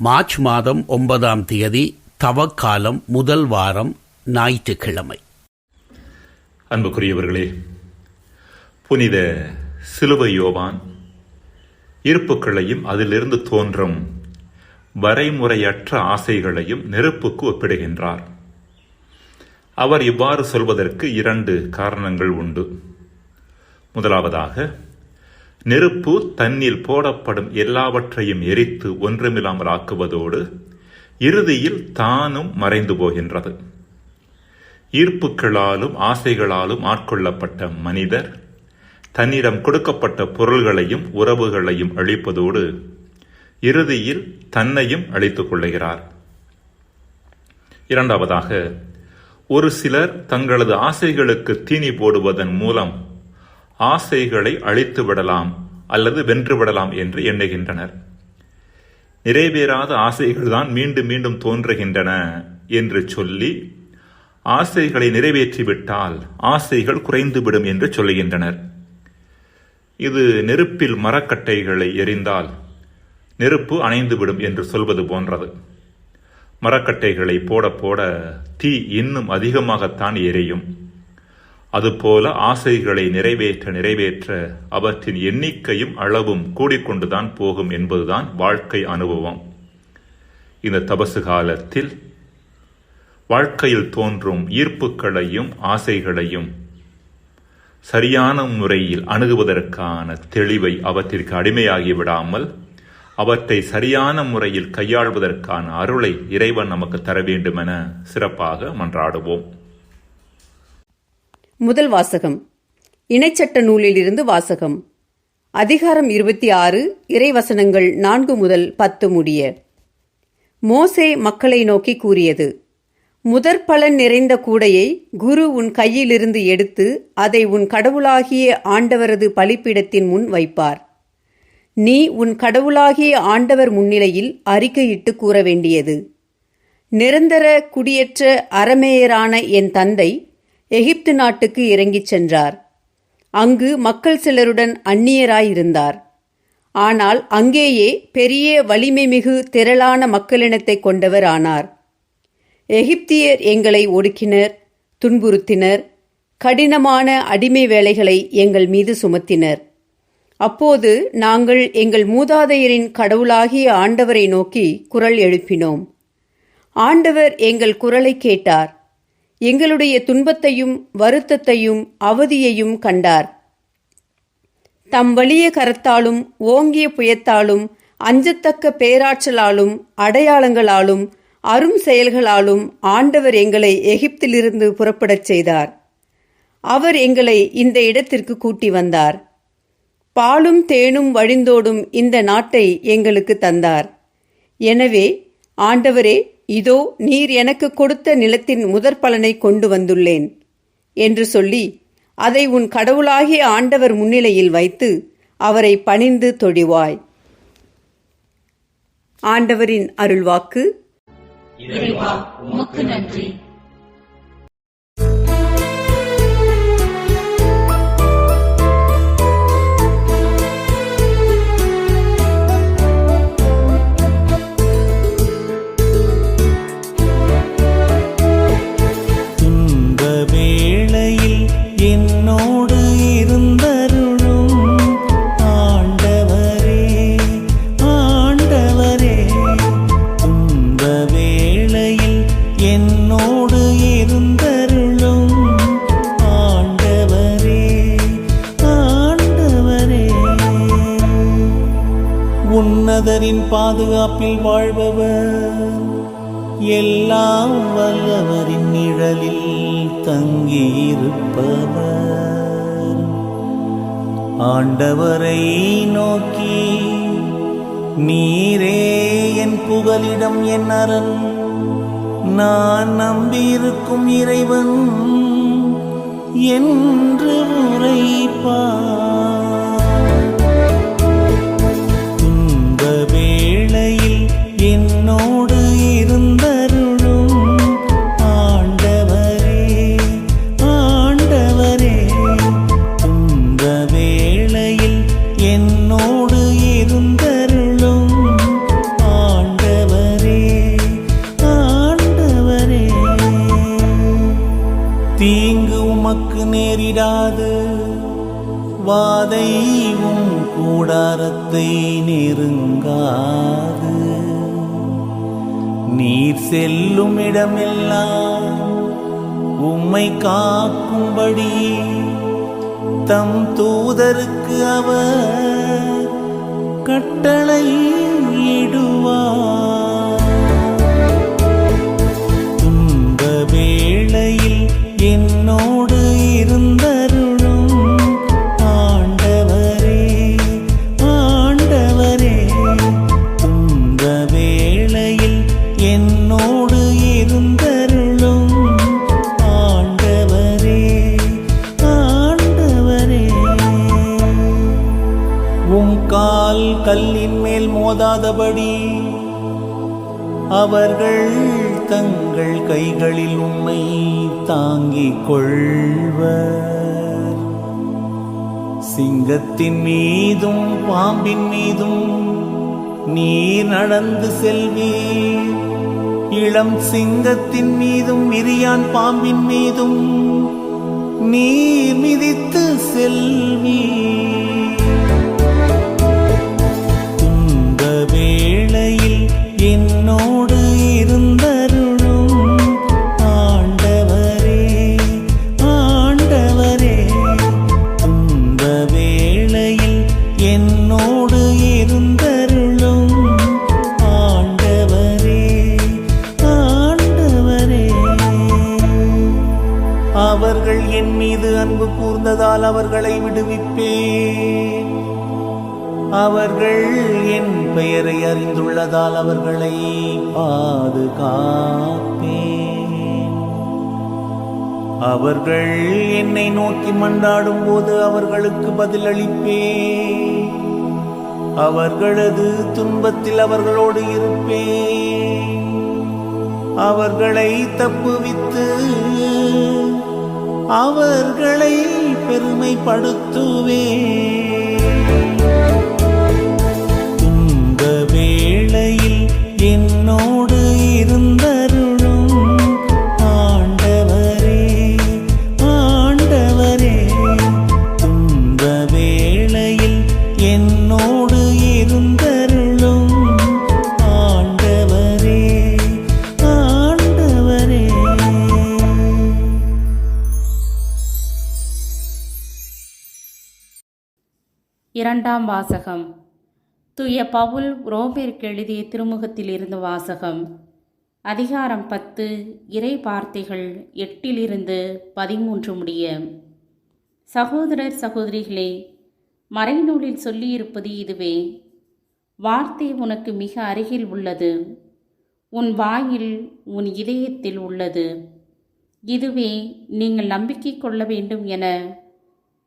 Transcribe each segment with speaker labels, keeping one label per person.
Speaker 1: March மாதம் ஒன்பதாம் தேதி தவக்காலம் முதல் வாரம் ஞாயிற்றுக்கிழமை.
Speaker 2: அன்புக்குரியவர்களே புனித சிலுவை யோவான் இருப்புக்களையும் அதிலிருந்து தோன்றும் வரைமுறையற்ற ஆசைகளையும் நெருப்புக்கு ஒப்பிடுகின்றார். அவர் இவ்வாறு சொல்வதற்கு இரண்டு காரணங்கள் உண்டு. முதலாவதாக நெருப்பு தன்னில் போடப்படும் எல்லாவற்றையும் எரித்து ஒன்றுமில்லாமல் ஆக்குவதோடு இறுதியில் தானும் மறைந்து போகின்றது. ஈர்ப்புகளாலும் ஆசைகளாலும் ஆட்கொள்ளப்பட்ட மனிதர் தன்னிடம் கொடுக்கப்பட்ட பொருள்களையும் உறவுகளையும் அழிப்பதோடு இறுதியில் தன்னையும் அழித்துக் கொள்ளுகிறார். இரண்டாவதாக ஒரு சிலர் தங்களது ஆசைகளுக்கு தீனி போடுவதன் மூலம் ஆசைகளை அழித்து விடலாம் அல்லது வென்று விடலாம் என்று எண்ணுகின்றனர். நிறைவேறாத ஆசைகள் தான் மீண்டும் மீண்டும் தோன்றுகின்றன என்று சொல்லி ஆசைகளை நிறைவேற்றிவிட்டால் ஆசைகள் குறைந்துவிடும் என்று சொல்லுகின்றனர். இது நெருப்பில் மரக்கட்டைகளை எரிந்தால் நெருப்பு அணைந்துவிடும் என்று சொல்வது போன்றது. மரக்கட்டைகளை போட போட தீ இன்னும் அதிகமாகத்தான் எரியும். அதுபோல ஆசைகளை நிறைவேற்ற நிறைவேற்ற அவற்றின் எண்ணிக்கையும் அளவும் கூடிக்கொண்டுதான் போகும் என்பதுதான் வாழ்க்கை அனுபவம். இந்த தபசு காலத்தில் வாழ்க்கையில் தோன்றும் ஈர்ப்புகளையும் ஆசைகளையும் சரியான முறையில் அணுகுவதற்கான தெளிவை அவற்றிற்கு அடிமையாகி விடாமல் அவற்றை சரியான முறையில் கையாள்வதற்கான அருளை இறைவன் நமக்கு தர வேண்டுமென சிறப்பாக மன்றாடுவோம்.
Speaker 3: முதல் வாசகம். இணைச்சட்ட நூலிலிருந்து வாசகம். அதிகாரம் இருபத்தி ஆறு இறைவசனங்கள் நான்கு முதல் பத்து முடிய. மோசே மக்களை நோக்கி கூறியது முதற் பலன் நிறைந்த கூடையை குரு உன் கையிலிருந்து எடுத்து அதை உன் கடவுளாகிய ஆண்டவரது பலிப்பீடத்தின் முன் வைப்பார். நீ உன் கடவுளாகிய ஆண்டவர் முன்னிலையில் அறிக்கையிட்டு கூற வேண்டியது நிரந்தர குடியேற்ற அறமேயரான என் தந்தை எகிப்து நாட்டுக்கு இறங்கிச் சென்றார். அங்கு மக்கள் சிலருடன் அந்நியராயிருந்தார். ஆனால் அங்கேயே பெரிய வலிமை மிகு திரளான மக்களினத்தை கொண்டவர் ஆனார். எகிப்தியர் எங்களை ஒடுக்கினர் துன்புறுத்தினர் கடினமான அடிமை வேலைகளை எங்கள் மீது சுமத்தினர். அப்போது நாங்கள் எங்கள் மூதாதையரின் கடவுளாகிய ஆண்டவரை நோக்கி குரல் எழுப்பினோம். ஆண்டவர் எங்கள் குரலை கேட்டார். எங்களுடைய துன்பத்தையும் வருத்தத்தையும் அவதியையும் கண்டார். தம் வலிய கரத்தாலும் ஓங்கிய புயத்தாலும் அஞ்சத்தக்க பேராற்றலாலும் அடையாளங்களாலும் அரும் செயல்களாலும் ஆண்டவர் எங்களை எகிப்திலிருந்து புறப்படச் செய்தார். அவர் எங்களை இந்த இடத்திற்கு கூட்டி வந்தார். பாலும் தேனும் வழிந்தோடும் இந்த நாட்டை எங்களுக்கு தந்தார். எனவே ஆண்டவரே இதோ நீர் எனக்கு கொடுத்த நிலத்தின் முதற் பலனை கொண்டு வந்துள்ளேன் என்று சொல்லி அதை உன் கடவுளாகிய ஆண்டவர் முன்னிலையில் வைத்து அவரை பணிந்து தொழிவாய். ஆண்டவரின் அருள்வாக்கு.
Speaker 4: நன்றி.
Speaker 5: நிழலில் தங்கியிருப்பவர். ஆண்டவரை நோக்கி நீரே என் புகலிடம் என் அரண். நான் நம்பியிருக்கும் இறைவன் என்று உரைப்பார். தீங்கு உமக்கு நேரிடாது. வாதையும்
Speaker 4: கூடாரத்தை நெருங்காது. நீர் செல்லும் இடமெல்லாம் உம்மை காக்கும்படி தம் தூதருக்கு அவர் கட்டளையிடுவார் மேல் அவர்கள் தங்கள் கைகளில் உம்மை தாங்கிக் கொள்வர். சிங்கத்தின் மீதும் பாம்பின் மீதும் நீர் நடந்து செல்வீர். இளம் சிங்கத்தின் மீதும் மிரியான் பாம்பின் மீதும் நீர் மிதித்து செல்வீர். அவர்கள் என்னை நோக்கி மன்றாடும் போது அவர்களுக்கு பதிலளிப்பேன். அவர்களது துன்பத்தில் அவர்களோடு இருப்பேன். அவர்களை தப்புவித்து அவர்களை பெருமைப்படுத்துவேன்.
Speaker 6: வாசகம். துய பவுல் ரோமேற்கு எழுதிய திருமுகத்தில் இருந்து வாசகம். அதிகாரம் பத்து இறை வார்த்தைகள் எட்டிலிருந்து பதிமூன்று முடிய. சகோதரர் சகோதரிகளே மறைநூலில் சொல்லியிருப்பது இதுவே. வார்த்தை உனக்கு மிக அருகில் உள்ளது. உன் வாயில் உன் இதயத்தில் உள்ளது. இதுவே நீங்கள் நம்பிக்கை கொள்ள வேண்டும் என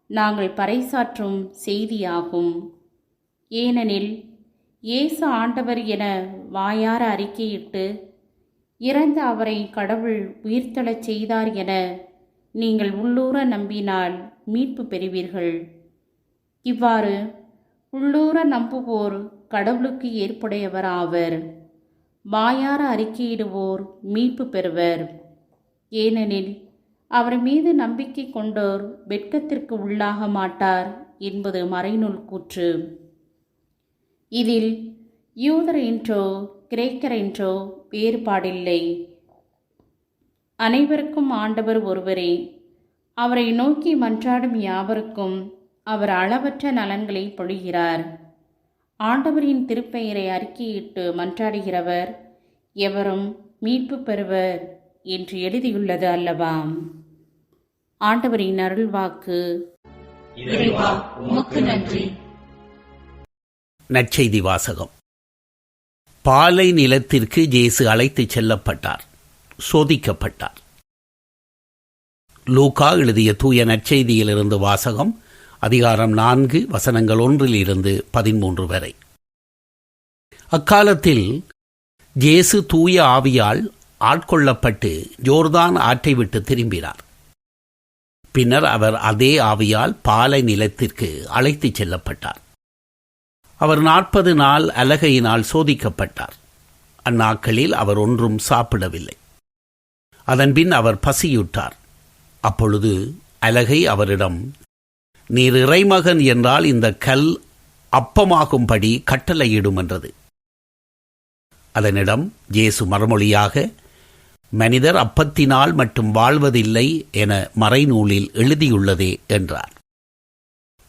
Speaker 6: நாங்கள் பறைசாற்றும் செய்தியாகும். ஏனெனில் இயேசு ஆண்டவர் என வாயார அறிக்கையிட்டு இறந்த அவரை கடவுள் உயிர்த்தெழச் செய்தார் என நீங்கள் உள்ளூர நம்பினால் மீட்பு பெறுவீர்கள். இவ்வாறு உள்ளூர நம்புவோர் கடவுளுக்கு ஏற்புடையவர் ஆவர் வாயார அறிக்கையிடுவோர் மீட்பு பெறுவர். ஏனெனில் அவர் மீது நம்பிக்கை கொண்டோர் வெட்கத்திற்கு உள்ளாக மாட்டார் என்பது மறைநூல் கூற்று. இதில் யூதர் என்றோ கிரேக்கர் என்றோ வேறுபாடில்லை. அனைவருக்கும் ஆண்டவர் ஒருவரே. அவரை நோக்கி மன்றாடும் யாவருக்கும் அவர் அளவற்ற நலன்களை பொழிகிறார். ஆண்டவரின் திருப்பெயரை அறிக்கையிட்டு மன்றாடுகிறவர் எவரும் மீட்பு பெறுவர் என்று எழுதியுள்ளது அல்லவா? ஆண்டவரின் அருள்வாக்கு.
Speaker 7: நன்றி.
Speaker 1: நற்செய்தி வாசகம். பாலை நிலத்திற்கு ஜேசு அழைத்துச் செல்லப்பட்டார். சோதிக்கப்பட்டார். லூகா எழுதிய தூய நற்செய்தியிலிருந்து வாசகம் அதிகாரம் நான்கு வசனங்கள் ஒன்றில் இருந்து பதிமூன்று வரை. அக்காலத்தில் ஜேசு தூய ஆவியால் ஆட்கொள்ளப்பட்டு ஜோர்தான் ஆற்றை விட்டு திரும்பினார். பின்னர் அவர் அதே ஆவியால் பாலை நிலத்திற்கு அழைத்துச் செல்லப்பட்டார். அவர் நாற்பது நாள் அலகையினால் சோதிக்கப்பட்டார். அந்நாட்களில் அவர் ஒன்றும் சாப்பிடவில்லை. அதன்பின் அவர் பசியுற்றார் அப்பொழுது அலகை அவரிடம் நீர் இறைமகன் என்றால் இந்த கல் அப்பமாகும்படி கட்டளையிடும் என்றது அதனிடம் இயேசு மறுமொழியாக மனிதர் அப்பத்தினால் மட்டும் வாழ்வதில்லை என மறைநூலில் எழுதியுள்ளதே என்றார்.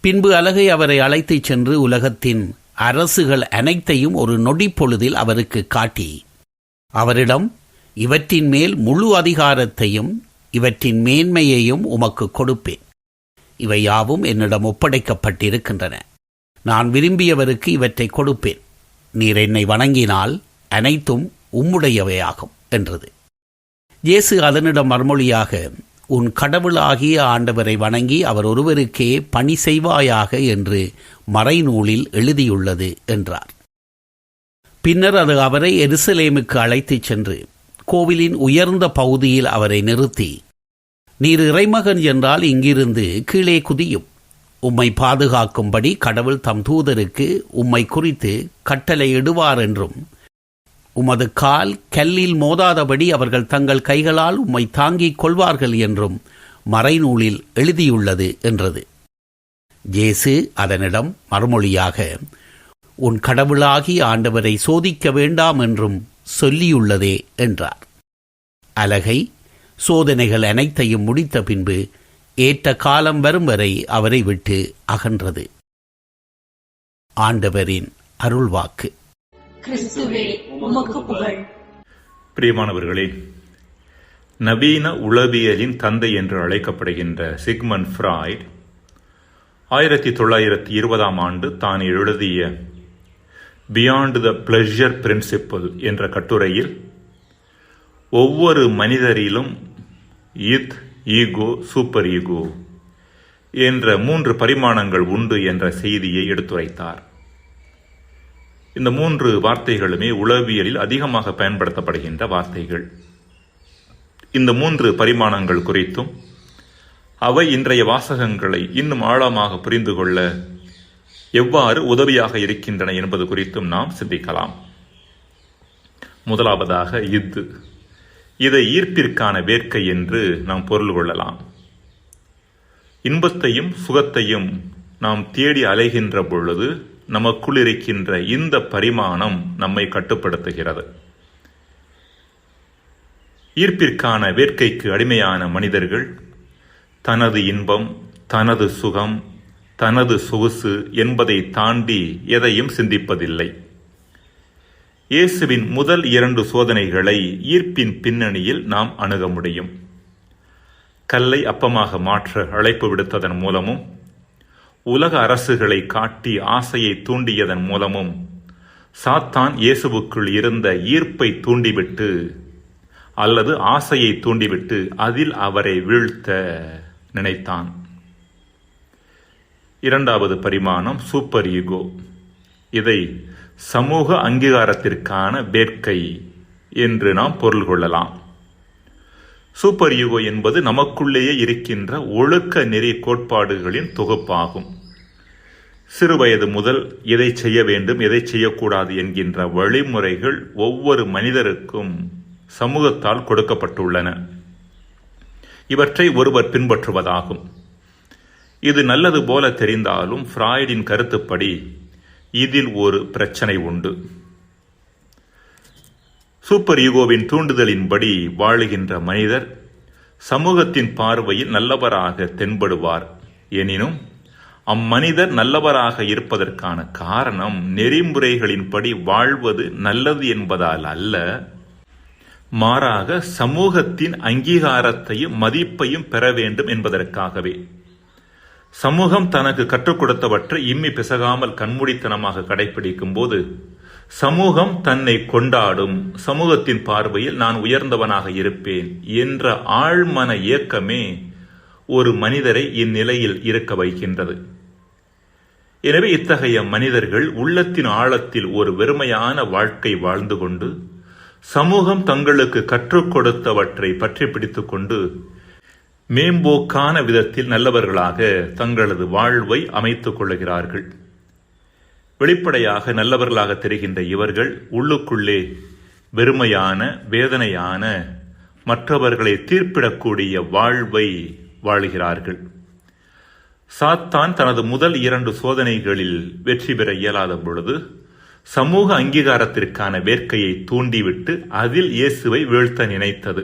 Speaker 1: பின்பு அலகை அவரை அழைத்துச் சென்று உலகத்தின் அரசுகள் அனைத்தையும் ஒரு நொடி பொழுதில் அவருக்கு காட்டி அவரிடம் இவற்றின் மேல் முழு அதிகாரத்தையும் இவற்றின் மேன்மையையும் உமக்கு கொடுப்பேன். இவை யாவும் என்னிடம் ஒப்படைக்கப்பட்டிருக்கின்றன. நான் விரும்பியவருக்கு இவற்றை கொடுப்பேன். நீர் என்னை வணங்கினால் அனைத்தும் உம்முடையவையாகும் என்றது. இயேசு அதனிடம் மறுமொழியாக உன் கடவுளாகிய ஆண்டவரை வணங்கி அவர் ஒருவருக்கே பணி செய்வாயாக என்று மறைநூலில் எழுதியுள்ளது என்றார். பின்னர் அது அவரை எருசலேமுக்கு அழைத்துச் சென்று கோவிலின் உயர்ந்த பகுதியில் அவரை நிறுத்தி நீர் இறைமகன் என்றால் இங்கிருந்து கீழே குதியும். உம்மை பாதுகாக்கும்படி கடவுள் தம் தூதருக்கு உம்மை குறித்து கட்டளையிடுவார் என்றும் உமது கால் கல்லில் மோதாதபடி அவர்கள் தங்கள் கைகளால் உம்மை தாங்கிக் கொள்வார்கள் என்றும் மறைநூலில் எழுதியுள்ளது என்றது. ஜேசு அதனிடம் மறுமொழியாக உன் கடவுளாகி ஆண்டவரை சோதிக்க வேண்டாம் என்றும் சொல்லியுள்ளதே என்றார். அலகை சோதனைகள் அனைத்தையும் முடித்த பின்பு ஏற்ற காலம் வரும் வரை அவரை விட்டு அகன்றது. ஆண்டவரின் அருள்வாக்கு.
Speaker 4: கிறிஸ்துவே உமக்கு புகழ்.
Speaker 2: பிரியமானவர்களே நவீன உளவியலின் தந்தை என்று அழைக்கப்படுகின்ற சிக்மன் ஃப்ராய்ட் ஆயிரத்தி தொள்ளாயிரத்தி இருபதாம் ஆண்டு தான் எழுதிய பியாண்ட் த பிளஷர் பிரின்சிப்பல் என்ற கட்டுரையில் ஒவ்வொரு மனிதரிலும் இத் ஈகோ சூப்பர் ஈகோ என்ற மூன்று பரிமாணங்கள் உண்டு என்ற செய்தியை எடுத்துரைத்தார். இந்த மூன்று வார்த்தைகளுமே உளவியலில் அதிகமாக பயன்படுத்தப்படுகின்ற வார்த்தைகள். இந்த மூன்று பரிமாணங்கள் குறித்தும் அவை இன்றைய வாசகங்களை இன்னும் ஆழமாக புரிந்து கொள்ள எவ்வாறு உதவியாக இருக்கின்றன என்பது குறித்தும் நாம் சிந்திக்கலாம். முதலாவதாக இத்து இதை ஈர்ப்பிற்கான வேர்க்கை என்று நாம் பொருள் கொள்ளலாம். இன்பத்தையும் சுகத்தையும் நாம் தேடி அலைகின்ற பொழுது நமக்குள் இருக்கின்ற இந்த பரிமாணம் நம்மை கட்டுப்படுத்துகிறது. ஈர்ப்பிற்கான வேட்கைக்கு அடிமையான மனிதர்கள் தனது இன்பம் தனது சுகம் தனது சொகுசு என்பதை தாண்டி எதையும் சிந்திப்பதில்லை. இயேசுவின் முதல் இரண்டு சோதனைகளை ஈர்ப்பின் பின்னணியில் நாம் அணுக முடியும். கல்லை அப்பமாக மாற்ற அழைப்பு விடுத்ததன் மூலமும் உலக அரசுகளை காட்டி ஆசையை தூண்டியதன் மூலமும் சாத்தான் இயேசுவுக்குள் இருந்த ஈர்ப்பை தூண்டிவிட்டு அல்லது ஆசையை தூண்டிவிட்டு அதில் அவரை வீழ்த்த நினைத்தான். இரண்டாவது பரிமாணம் சூப்பர் ஈகோ. இதை சமூக அங்கீகாரத்திற்கான வேட்கை என்று நாம் பொருள் கொள்ளலாம். சூப்பர் யூகோ என்பது நமக்குள்ளேயே இருக்கின்ற ஒழுக்க நெறி கோட்பாடுகளின் தொகுப்பாகும். சிறுவயது முதல் எதை செய்ய வேண்டும் எதை செய்யக்கூடாது என்கின்ற வழிமுறைகள் ஒவ்வொரு மனிதருக்கும் சமூகத்தால் கொடுக்கப்பட்டுள்ளன. இவற்றை ஒருவர் பின்பற்றுவதாகும். இது நல்லது போல தெரிந்தாலும் ஃப்ராய்டின் கருத்துப்படி இதில் ஒரு பிரச்சனை உண்டு. சூப்பர் ஈகோவின் தூண்டுதலின்படி வாழுகின்ற மனிதர் சமூகத்தின் பார்வையில் நல்லவராக தென்படுவார். எனினும் அம்மனிதர் நல்லவராக இருப்பதற்கான காரணம் நெறிமுறைகளின்படி வாழ்வது நல்லது என்பதால் அல்ல. மாறாக சமூகத்தின் அங்கீகாரத்தையும் மதிப்பையும் பெற வேண்டும் என்பதற்காகவே. சமூகம் தனக்கு கற்றுக் கொடுத்தவற்றை இம்மி பிசகாமல் கண்மூடித்தனமாக கடைபிடிக்கும் போது சமூகம் தன்னை கொண்டாடும் சமூகத்தின் பார்வையில் நான் உயர்ந்தவனாக இருப்பேன் என்ற ஆழ்மன இயக்கமே ஒரு மனிதரை இந்நிலையில் இருக்க வைக்கின்றது. எனவே இத்தகைய மனிதர்கள் உள்ளத்தின் ஆழத்தில் ஒரு வெறுமையான வாழ்க்கை வாழ்ந்து கொண்டு சமூகம் தங்களுக்கு கற்றுக் கொடுத்தவற்றை பற்றி பிடித்து கொண்டு மேம்போக்கான விதத்தில் நல்லவர்களாக தங்களது வாழ்வை அமைத்துக் கொள்கிறார்கள். வெளிப்படையாக நல்லவர்களாக தெரிகின்ற இவர்கள் உள்ளுக்குள்ளே வெறுமையான வேதனையான மற்றவர்களை தீர்ப்பிடக்கூடிய வாழ்வை வாழுகிறார்கள். சாத்தான் தனது முதல் இரண்டு சோதனைகளில் வெற்றி பெற இயலாத பொழுது சமூக அங்கீகாரத்திற்கான வேட்கையை தூண்டிவிட்டு அதில் இயேசுவை வீழ்த்த நினைத்தது.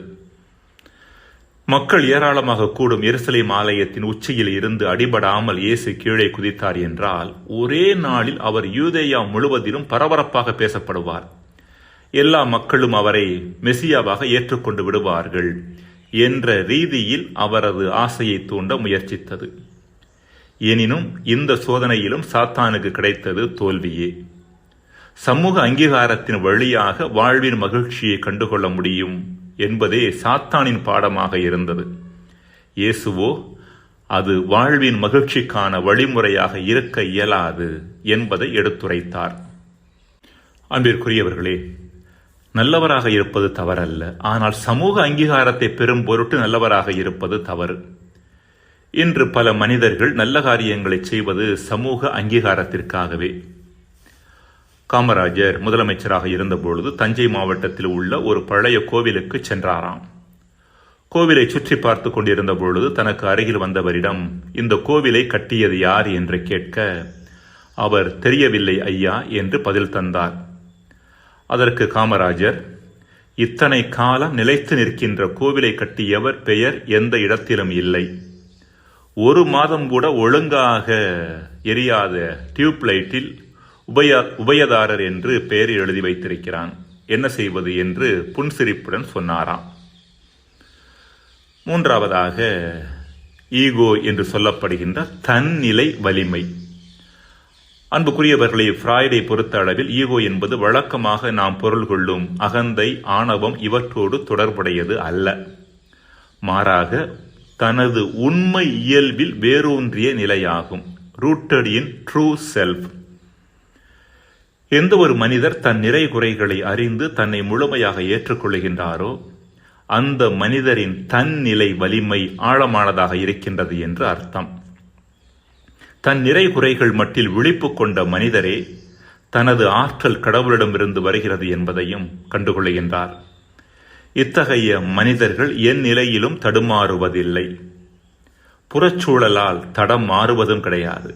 Speaker 2: மக்கள் ஏராளமாக கூடும் எருசலேம் ஆலயத்தின் உச்சியில் இருந்து அடிபடாமல் இயேசு கீழே குதித்தார் என்றால் ஒரே நாளில் அவர் யூதேயா முழுவதிலும் பரபரப்பாக பேசப்படுவார். எல்லா மக்களும் அவரை மெசியாவாக ஏற்றுக்கொண்டு விடுவார்கள் என்ற ரீதியில் அவரது ஆசையை தூண்ட முயற்சித்தது. எனினும் இந்த சோதனையிலும் சாத்தானுக்கு கிடைத்தது தோல்வியே. சமூக அங்கீகாரத்தின் வழியாக வாழ்வின் மகிழ்ச்சியை கண்டுகொள்ள முடியும். என்பதே சாத்தானின் பாடமாக இருந்தது. இயேசுவோ அது வாழ்வின் மகிழ்ச்சிக்கான வழிமுறையாக இருக்க இயலாது என்பதை எடுத்துரைத்தார். அன்பிற்குரியவர்களே நல்லவராக இருப்பது தவறல்ல. ஆனால் சமூக அங்கீகாரத்தை பெறும் பொருட்டு நல்லவராக இருப்பது தவறு. இன்று பல மனிதர்கள் நல்ல காரியங்களை செய்வது சமூக அங்கீகாரத்திற்காகவே. காமராஜர் முதலமைச்சராக இருந்தபொழுது தஞ்சை மாவட்டத்தில் உள்ள ஒரு பழைய கோவிலுக்கு சென்றாராம். கோவிலை சுற்றி பார்த்து கொண்டிருந்த பொழுது தனக்கு அருகில் வந்தவரிடம் இந்த கோவிலை கட்டியது யார்? என்று கேட்க அவர் தெரியவில்லை ஐயா என்று பதில் தந்தார். அதற்கு காமராஜர் இத்தனை காலம் நிலைத்து நிற்கின்ற கோவிலை கட்டியவர் பெயர் எந்த இடத்திலும் இல்லை. ஒரு மாதம் கூட ஒழுங்காக எரியாத டியூப் லைட்டில் உபய உபயதாரர் என்று பெயர் எழுதி வைத்திருக்கிறான். என்ன செய்வது என்று புன்சிரிப்புடன் சொன்னாராம். மூன்றாவதாக ஈகோ என்று சொல்லப்படுகின்ற தன்னிலை வலிமை. அன்புக்குரியவர்களை ஃப்ராய்டை பொறுத்த அளவில் ஈகோ என்பது வழக்கமாக நாம் பொருள் கொள்ளும் அகந்தை ஆணவம் இவற்றோடு தொடர்புடையது அல்ல. மாறாக தனது உண்மை இயல்பில் வேரூன்றிய நிலையாகும். ரூட்டட் இன் ட்ரூ செல்ஃப் எந்த ஒரு மனிதர் தன் நிறை குறைகளை அறிந்து தன்னை முழுமையாக ஏற்றுக்கொள்கின்றாரோ அந்த மனிதரின் தன்னிலை வலிமை ஆழமானதாக இருக்கின்றது என்று அர்த்தம். தன் நிறை குறைகள் மட்டில் விழிப்பு கொண்ட மனிதரே தனது ஆற்றல் கடவுளிடமிருந்து வருகிறது என்பதையும் கண்டுகொள்கின்றார் இத்தகைய மனிதர்கள் என் நிலையிலும் தடுமாறுவதில்லை. புறச்சூழலால் தடம் மாறுவதும் கிடையாது.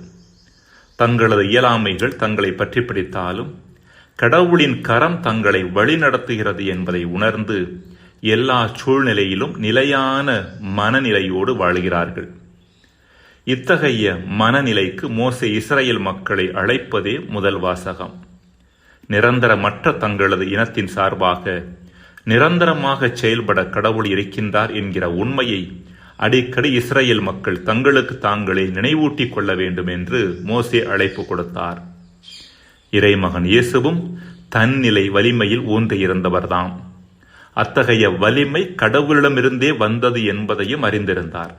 Speaker 2: தங்களது இயலாமைகள் தங்களை பற்றி பிடித்தாலும் கடவுளின் கரம் தங்களை வழிநடத்துகிறது என்பதை உணர்ந்து எல்லா சூழ்நிலையிலும் நிலையான மனநிலையோடு வாழ்கிறார்கள். இத்தகைய மனநிலைக்கு மோசே இஸ்ரேல் மக்களை அழைப்பதே முதல் வாசகம். நிரந்தரமற்ற தங்களது இனத்தின் சார்பாக நிரந்தரமாக செயல்பட கடவுள் இருக்கின்றார் என்கிற உண்மையை அடிக்கடி இஸ்ரேல் மக்கள் தங்களுக்கு தாங்களே நினைவூட்டிக் கொள்ள வேண்டும் என்று மோசே அழைப்பு கொடுத்தார். இறைமகன் இயேசுவும் தன்னிலை வலிமையில் ஊன்றியிருந்தவர்தாம் அத்தகைய வலிமை கடவுளிடமிருந்தே வந்தது என்பதையும் அறிந்திருந்தார்.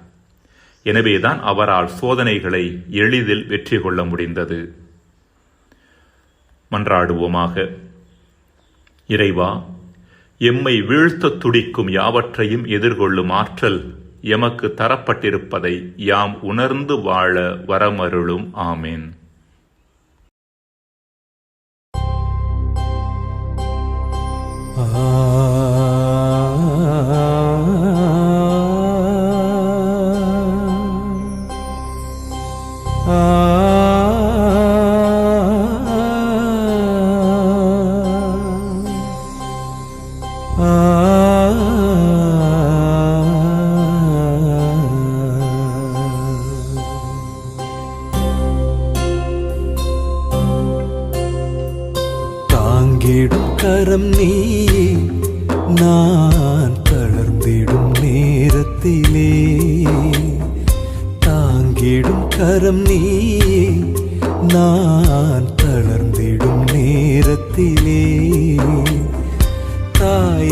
Speaker 2: எனவேதான் அவரால் சோதனைகளை எளிதில் வெற்றி கொள்ள முடிந்தது. மன்றாடுவோமாக. இறைவா எம்மை வீழ்த்த துடிக்கும் யாவற்றையும் எதிர்கொள்ளும் ஆற்றல் எமக்கு தரப்பட்டிருப்பதை யாம் உணர்ந்து வாழ வரமருளும். ஆமேன்.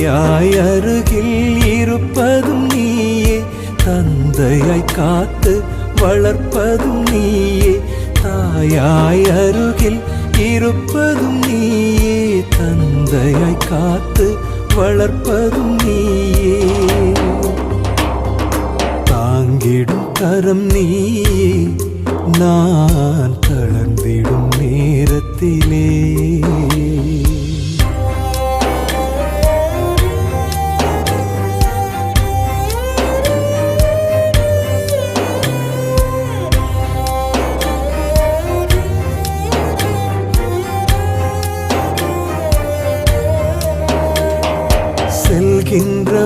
Speaker 5: தாயாய் அருகில் இருப்பதும் நீயே. தந்தையாய் காத்து வளர்ப்பதும் நீயே. தாயாய் அருகில் இருப்பதும் நீயே. தந்தையாய் காத்து வளர்ப்பதும் நீயே. தாங்கிடும் கரம் நீயே. நான் தளர்ந்திடும் நேரத்திலே.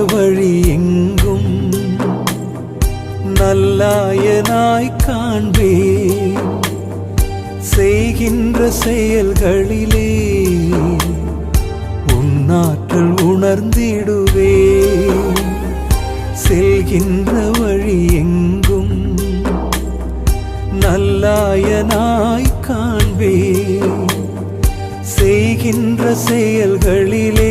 Speaker 5: வழி எங்கும் நல்லாயனாய் காண்பே செய்கின்ற செயல்களிலே உன்னாற்றல் உணர்ந்திடுவே செல்கின்ற வழி எங்கும் நல்லாயனாய் காண்பே செய்கின்ற செயல்களிலே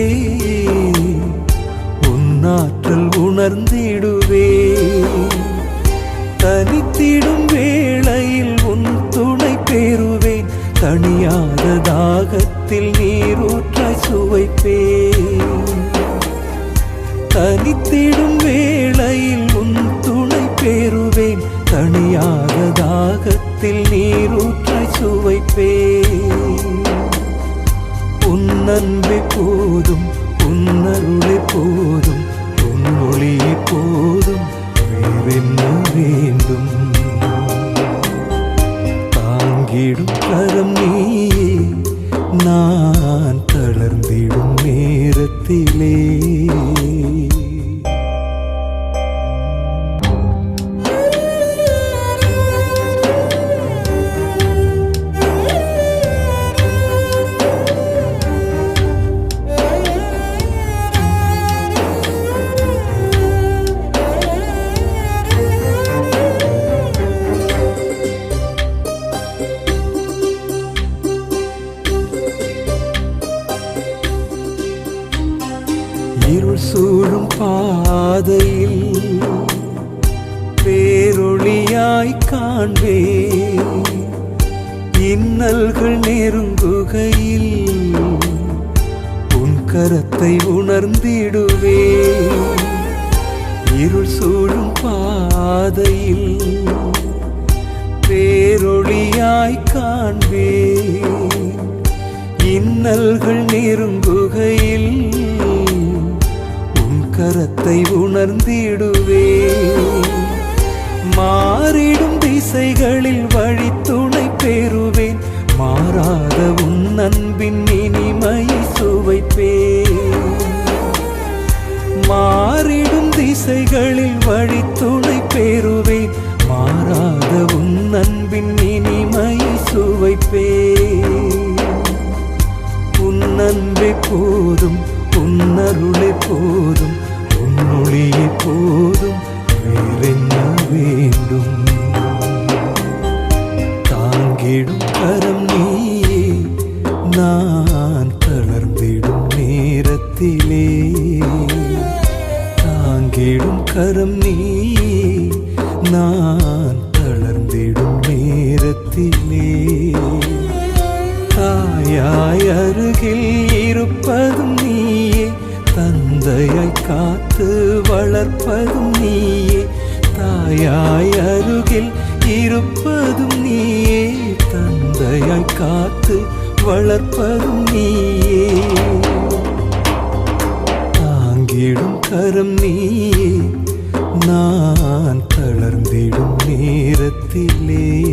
Speaker 5: உணர்ந்திடுவே தனித்திடும் வேளையில் உன் துணை பெறுவேன் தனியாத தாகத்தில் நீரூற்றாய் சுவைப்பேன். தனித்திடும் கரத்தை உணர்ந்திடுவே மாறிடும் திசைகளில் வழி துணை பெறுவேன். மாறாத உன் அன்பின் இனிமையை சுவைப்பேன். மாறிடும் திசைகளில் வழி துணை பெறுவேன். மாறாத உன் அன்பின் இனிமையை சுவைப்பேன். உன் அன்பை போதும். ஒளியே போதும் வேறென்ன வேண்டும் தாங்கிடும் கரம் நீயே நான் தளர்ந்திடும் நேரத்திலே தாங்கிடும் கரம் நீயே நான் தளர்ந்திடும் நேரத்திலே தாயாய் அருகில் இருப்பதும் நீயே தந்தையை காத்து வளர்ப்பதும் நீயே. தாயாய் அருகில் இருப்பதும் நீயே. தந்தையை காத்து வளர்ப்பதும் நீயே. தாங்கிடும் கரம் நீயே. நான் தளர்ந்திடும் நேரத்திலே.